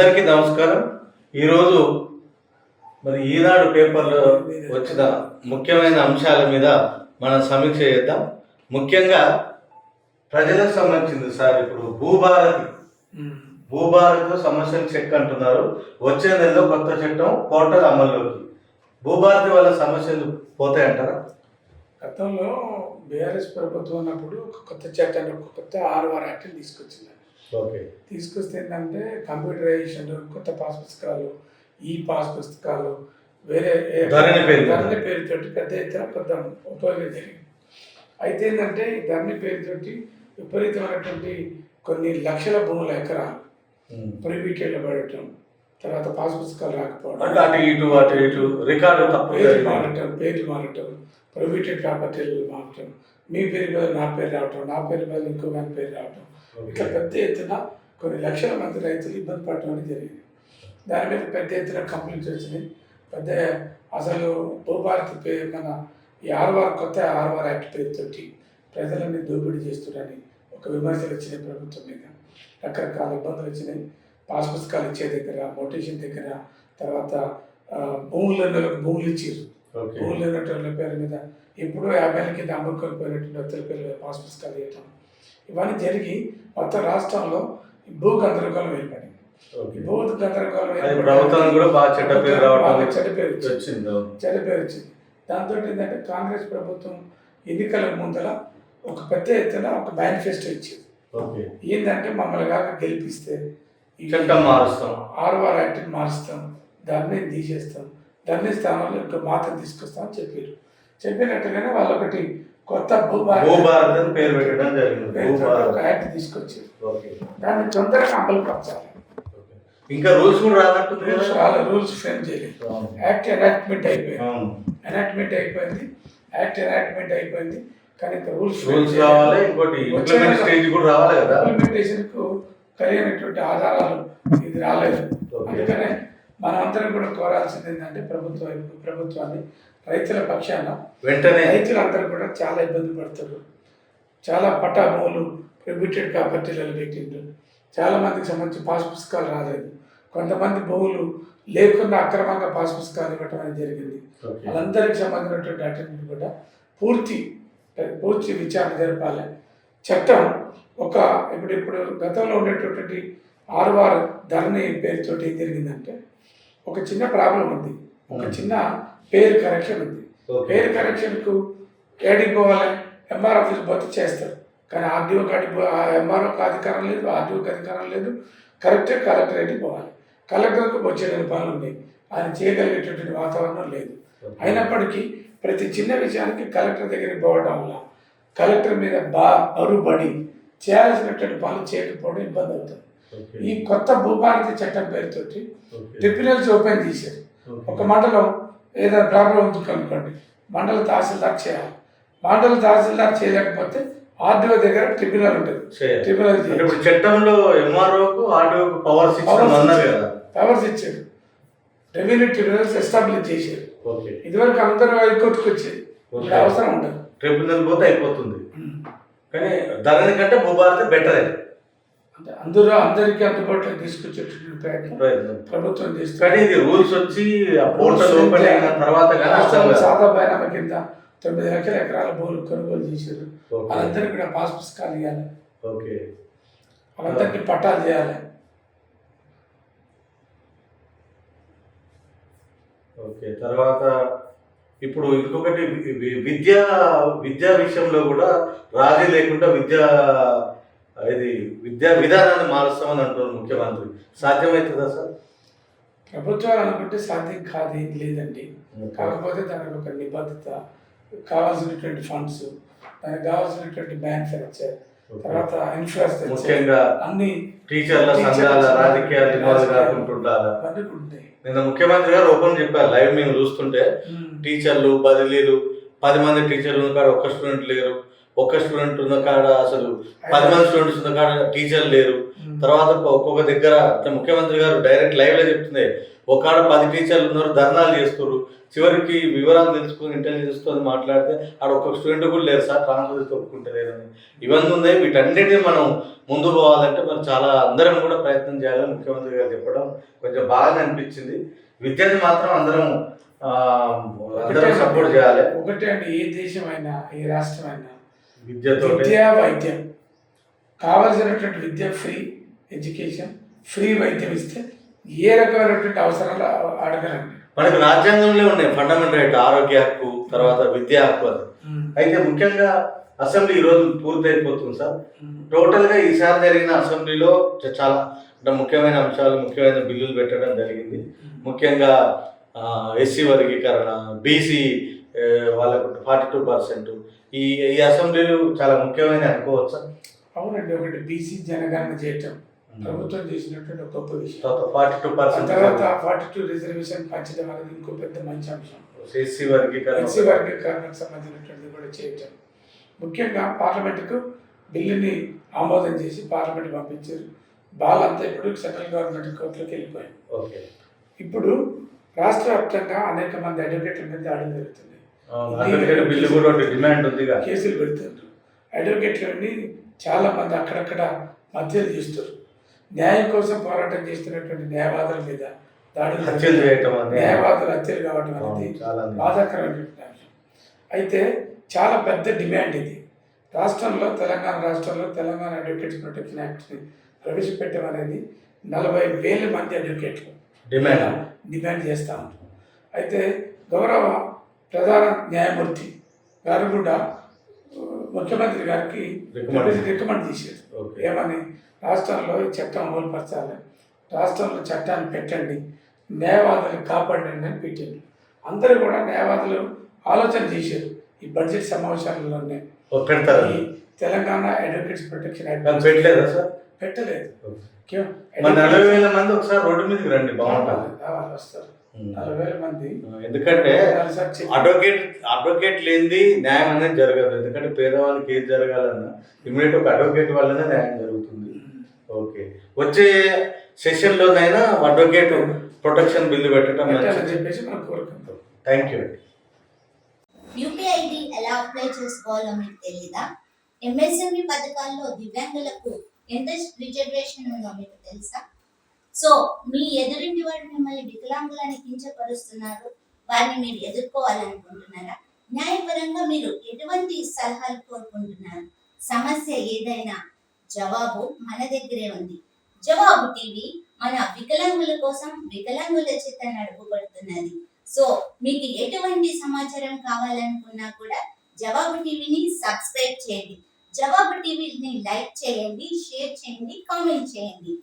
అందరికీ నమస్కారం. ఈరోజు మరి ఈనాడు పేపర్లో వచ్చిన ముఖ్యమైన అంశాల మీద మనం సమీక్ష చేద్దాం. ముఖ్యంగా ప్రజలకు సంబంధించింది సార్ ఇప్పుడు భూభారతి. భూభారత్ సమస్యలు చెక్ అంటున్నారు. వచ్చే నెలలో కొత్త చట్టం పోర్టల్ అమల్లోకి. భూభారతి వల్ల సమస్యలు పోతాయంటారా? గతంలో బీఆర్ఎస్ ప్రభుత్వం ఉన్నప్పుడు ఒక కొత్త చట్టాన్ని ఒక కొత్త ఆర్ఆర్ యాక్ట్ తీసుకొచ్చింది. తీసుకొస్తే ఏంటంటే కంప్యూటరైజేషన్ కొత్త పాస్ పుస్తకాలు ఈ పాస్ పుస్తకాలు వేరే ధరణి పేరు. ధరణి పేరుతోటి పెద్ద ఎత్తున పెద్ద ఉపయోగం జరిగింది అయితే ఏంటంటే ఈ ధరణి పేరుతోటి విపరీతమైనటువంటి కొన్ని లక్షల భూముల ఎకరాలు ప్రైవేట్లో పడటం తర్వాత పాస్ పుస్తకాలు రాకపోవడం. అంటే అటు ఇటు అటు ఇటు రికార్డు పేర్లు. మారటం పేర్లు మారటం ప్రైవేటెడ్ ప్రాపర్టీలు మారటం మీ పేరు మీద నా పేరు రావటం నా పేరు మీద ఇంకో దాని పేరు రావటం. ఇట్లా పెద్ద ఎత్తున కొన్ని లక్షల మంది రైతులు ఇబ్బంది పడటం అనేది జరిగింది. దాని మీద పెద్ద ఎత్తున కంప్లైంట్స్ వచ్చినాయి. పెద్ద అసలు భూభారతి పేరు మన ఈ ఆర్వార్ కొత్త ఆర్వార్ యాక్ట్ పేరుతోటి ప్రజలని దోపిడీ చేస్తున్నారని ఒక విమర్శలు వచ్చినాయి ప్రభుత్వం మీద. రకరకాల ఇబ్బందులు వచ్చినాయి. పాస్ పుస్తకాలు ఇచ్చే దగ్గర మోటేషన్ దగ్గర తర్వాత భూములు భూములు ఇచ్చారు భూములు పేరు మీద ఎప్పుడో యాభై కింద అమ్ముకొని పోయినటువంటి వ్యక్తుల పేరు పాస్ పుస్తకాలు ఇవ్వటం. ఇవన్నీ జరిగి మొత్తం రాష్ట్రంలో భూ గందరగోళం ఏర్పడింది. భూ గందరగోళం చెడ్డ పేరు పేరు వచ్చింది. వచ్చింది? అవును. చెడ్డ పేరు వచ్చింది దాంతో ఏంటంటే కాంగ్రెస్ ప్రభుత్వం ఎన్నికల ముందర ఒక పెద్ద ఎత్తున ఒక మేనిఫెస్టో ఇచ్చింది. ఓకే. ఏంటంటే మమ్మల్ని కాక గెలిపిస్తే చట్టం మారుస్తాం. ఆర్ఆర్ యాక్ట్ని మారుస్తాం. దాన్ని తీసేస్తాం. దాన్ని స్థానంలో ఇంకో మాత్రం తీసుకొస్తాం అని చెప్పారు. చెప్పినట్టుగానే వాళ్ళు ఒకటి కొత్త భూభారత పేరు పెట్టడం జరిగింది. ఒక యాక్ట్ తీసుకొచ్చారు. దాన్ని తొందరగా అమలు పరచాలి. ఇంకా రూల్స్ కూడా రానట్టుంది? రూల్స్ వాళ్ళ రూల్స్ ఫ్రేమ్ చేయలేదు. యాక్ట్ ఎనాక్ట్మెంట్ అయిపోయింది. ఎనాక్ట్మెంట్ అయిపోయింది. యాక్ట్ ఎనాక్ట్మెంట్ అయిపోయింది. కానీ రూల్స్ రూల్స్ రావాలి ఇంకోటి స్టేజ్ కూడా రావాలి కదా? ఇంప్లిమెంటేషన్కు కలిగినటువంటి ఆధారాలు ఇది రాలేదు. అందుకనే మనం అందరం కూడా కోరాల్సింది ఏంటంటే ప్రభుత్వ ప్రభుత్వాన్ని రైతుల పక్షాన వెంటనే రైతులందరూ కూడా చాలా ఇబ్బంది పడుతారు. చాలా పట్టా భూములు ప్రైవేటెడ్ ప్రాపర్టీలలో పెట్టిండ్రు. చాలా మందికి సంబంధించి పాస్ పుస్తకాలు రాలేదు. కొంతమంది భూములు లేకుండా అక్రమంగా పాస్ పుస్తకాలు ఇవ్వటం అనేది జరిగింది. వాళ్ళందరికీ సంబంధించినటువంటి అటెండెంట్ కూడా పూర్తి పూర్తి విచారణ జరపాలి. చట్టం ఒక ఇప్పుడు ఇప్పుడు గతంలో ఉండేటటువంటి ఆర్వార్ ధరణి పేరుతోటి ఏం జరిగిందంటే ఒక చిన్న ప్రాబ్లం ఉంది. ఒక. చిన్న పేరు కరెక్షన్ ఉంది. పేరు కరెక్షన్కు ఏడికి పోవాలి ఎంఆర్ ఆఫీస్ పోతే చేస్తారు కానీ ఆర్డీఓ కాడికి ఎంఆర్ఓకి అధికారం లేదు ఆర్డీఓకి అధికారం లేదు కరెక్టే కలెక్టరేట్కి పోవాలి కలెక్టర్కి వచ్చేటువంటి పనులు ఉన్నాయి ఆయన చేయగలిగేటటువంటి వాతావరణం లేదు. అయినప్పటికీ ప్రతి చిన్న విషయానికి కలెక్టర్ దగ్గరికి పోవడం వల్ల కలెక్టర్ మీద బా పడి చేయాల్సినటువంటి పనులు చేయకపోవడం ఇబ్బంది అవుతుంది. ఈ కొత్త భూభారతి చట్టం పేరుతోటి. ట్రిబ్యునల్స్ ఓపెన్ చేశారు. ఒక మండలం ఏదైనా ప్రాబ్లం ఉంది అనుకోండి మండల తహసీల్దార్ చేయాలి. మండల తహసీల్దార్ చేయలేకపోతే ఆర్డీఓ దగ్గర ట్రిబ్యునల్ ఉంటుంది. ట్రిబ్యునల్ ఇప్పుడు చట్టంలో ఎంఆర్ఓకు ఆర్డీఓకు పవర్స్ పవర్స్ ఇచ్చారు రెవెన్యూ ట్రిబ్యునల్స్ ఎస్టాబ్లిష్ చేశారు. ఇదివరకు అందరూ హైకోర్టుకు వచ్చేది. అవసరం ఉండదు. ట్రిబ్యునల్ పోతే అయిపోతుంది. కానీ ధరణి కంటే భూభారతి బెటర్ అది. అంటే అందరూ అందరికీ అందుబాటులో తీసుకొచ్చేటటువంటి ప్రయత్నం ప్రభుత్వం చేస్తుంది. రూల్స్ వచ్చి తర్వాత. సాదా బైనామా కింద తొమ్మిది లక్షల ఎకరాల భూములు కొనుగోలు చేశారు. వాళ్ళందరికీ కూడా పాస్ పుస్తకాలు ఇవ్వాలి ఓకే. వాళ్ళందరికీ పట్టాలు చేయాలి. ఓకే. తర్వాత ఇప్పుడు ఇంకొకటి విద్యా విద్యా విషయంలో కూడా రాజీ లేకుండా విద్యా ఇది విద్యా విధానాన్ని మారుస్తామని అంటున్నారు ముఖ్యమంత్రి. సాధ్యమవుతుందా సార్? ప్రభుత్వాలు అనుకుంటే సాధ్యం కాదు ఏం లేదండి. కాకపోతే దానికి ఒక నిబద్ధత కావాల్సినటువంటి ఫండ్స్ దానికి కావాల్సినటువంటి మ్యానుఫ్యాక్చర్ తర్వాత ఇన్ఫ్రాస్ట్రక్చర్ ముఖ్యంగా అన్ని టీచర్ల సంఘాల రాజకీయాలు ఉంటాయి. నిన్న ముఖ్యమంత్రి గారు ఓపెన్ చెప్పారు లైవ్ మేము చూస్తుంటే టీచర్లు బదిలీలు పది మంది టీచర్లు ఉన్న కాడ ఒక్క స్టూడెంట్ లేరు. ఒక్క స్టూడెంట్ ఉన్న కాడ అసలు పది మంది స్టూడెంట్స్ ఉన్న కాడ టీచర్ లేరు. తర్వాత ఒక్క- ఒక్కొక్క దగ్గర ముఖ్యమంత్రి గారు డైరెక్ట్ లైవ్లో చెప్తుంది ఒక కాడ పది టీచర్లు ఉన్నారు ధర్నాలు చేస్తారు చివరికి వివరాలు తెలుసుకుని ఇంటెలిజెన్స్తో మాట్లాడితే ఆడ ఒక్క స్టూడెంట్ కూడా లేరు. సార్ ట్రాన్స్ఫర్ ఒప్పుకుంటలేరని ఇవన్నీ ఉన్నాయి. వీటన్నిటిని మనం ముందు పోవాలంటే మనం చాలా అందరం కూడా ప్రయత్నం చేయాలని ముఖ్యమంత్రి గారు చెప్పడం కొంచెం బాగా అనిపించింది. విద్యని మాత్రం అందరం ఆ, అందరం సపోర్ట్ చేయాలి. ఒకటే అండి. ఏ దేశమైనా ఏ రాష్ట్రమైనా విద్యతో విద్య వైద్యం. కావలసినటువంటి విద్య ఫ్రీ ఎడ్యుకేషన్ ఫ్రీ వైద్యం ఇస్తే ఏ రకమైనటువంటి అవసరాలు అడగరండి. మనకు రాజ్యాంగంలో ఉన్నాయి ఫండమెంటల్ రైట్ ఆరోగ్య హక్కు తర్వాత విద్యా హక్కు అని. అయితే ముఖ్యంగా అసెంబ్లీ ఈ రోజు పూర్తయిపోతుంది సార్. టోటల్గా ఈసారి జరిగిన అసెంబ్లీలో చాలా అంటే ముఖ్యమైన అంశాలు ముఖ్యమైన బిల్లులు పెట్టడం జరిగింది. ముఖ్యంగా ఎస్సీ వర్గీకరణ బీసీ వాళ్ళకు ఫార్టీ టూ పర్సెంట్. ఈ ఈ అసెంబ్లీలు చాలా ముఖ్యమైన అనుకోవచ్చు? అవునండి ఒకటి బీసీ జనగణన చేయటం ప్రభుత్వం చేసినటువంటి ఒక గొప్ప విషయం. ఫార్టీ టూ పర్సెంట్ తర్వాత ఫార్టీ టూ రిజర్వేషన్ పంచడం అనేది ఇంకో పెద్ద మంచి అంశం. ఎస్సీ వర్గీకరణ ఎస్సీ వర్గీకరణకు సంబంధించినటువంటిది కూడా చేయటం. ముఖ్యంగా పార్లమెంటుకు బిల్లుని ఆమోదం చేసి పార్లమెంట్ పంపించారు. బాలంతా ఇప్పుడు సెంట్రల్ గవర్నమెంట్ కోర్టులోకి వెళ్ళిపోయాయి ఓకే. ఇప్పుడు రాష్ట్ర వ్యాప్తంగా అనేక మంది అడ్వకేట్ల మీద దాడులు జరుగుతుంది బిల్లు కూడా డిమాండ్ ఉందిగా. కేసులు పెడుతుండ్రు. అడ్వకేట్లని చాలా మంది అక్కడక్కడ మధ్యలు చేస్తారు న్యాయం కోసం పోరాటం చేస్తున్నటువంటి న్యాయవాదుల మీద దాడులు హత్యలు చేయటం న్యాయవాదులు హత్యలు అవును, అనేది చాలా బాధాకరమైనటువంటి అయితే చాలా పెద్ద డిమాండ్ ఇది. రాష్ట్రంలో తెలంగాణ రాష్ట్రంలో తెలంగాణ అడ్వకేట్స్ ప్రొటెక్షన్ యాక్ట్ని ప్రవేశపెట్టడం అనేది నలభై వేల మంది అడ్వకేట్లు డిమాండ్. డిమాండ్ చేస్తూ ఉంటారు అయితే గౌరవ ప్రధాన న్యాయమూర్తి గారు కూడా ముఖ్యమంత్రి గారికి. రికమెండ్ చేశారు. ఏమని? రాష్ట్రంలో ఈ చట్టం అమలుపరచాలి. రాష్ట్రంలో చట్టాన్ని పెట్టండి. న్యాయవాదులు కాపాడండి అని పెట్టారు. అందరూ కూడా న్యాయవాదులు ఆలోచన చేశారు. ఈ బడ్జెట్ సమావేశాలలోనే. తెలంగాణ అడ్వకేట్స్ ప్రొటెక్షన్ యాక్ట్ పెట్టలేదా సార్? పెట్టలేదు. నలభై వేల మంది ఒకసారి రోడ్డు మీదకి రండి బాగుంటుంది. వస్తారు. ఎందుకంటే అడ్వకేట్ అడ్వకేట్ లేనిది న్యాయం అనేది జరగదు. ఎందుకంటే పేదవాళ్ళకి ఏది జరగాలన్నా ఇమీడియట్ ఒక అడ్వకేట్ వల్లనే న్యాయం జరుగుతుంది. ఓకే. వచ్చే సెషన్ లోనైనా అడ్వకేట్ ప్రొటెక్షన్ బిల్లు పెట్టడం పెట్టాలని చెప్పేసి మనం కోరుకుంటాం థ్యాంక్ యూ యూపీఐడి ఎలా అప్లై చేసుకోవాలో మీకు తెలీదా? ఎంఎస్ఎంఈ పథకాల్లో దివ్యాంగులకు ఎంత రిజర్వేషన్ ఉందో మీకు తెలుసా? సో మీ ఎదురింటి వాడు మిమ్మల్ని వికలాంగులని కించపరుస్తున్నారు. వారిని మీరు ఎదుర్కోవాలనుకుంటున్నారా? న్యాయపరంగా మీరు ఎటువంటి సలహాలు కోరుకుంటున్నారు? సమస్య ఏదైనా? జవాబు మన దగ్గరే ఉంది. జవాబు టీవీ మన వికలాంగుల కోసం వికలాంగుల చేత నడుపుబడుతున్నది. సో మీకు ఎటువంటి సమాచారం కావాలనుకున్నా కూడా జవాబు టీవీని సబ్స్క్రైబ్ చేయండి. జవాబు టీవీని లైక్ చేయండి షేర్ చేయండి కామెంట్ చేయండి.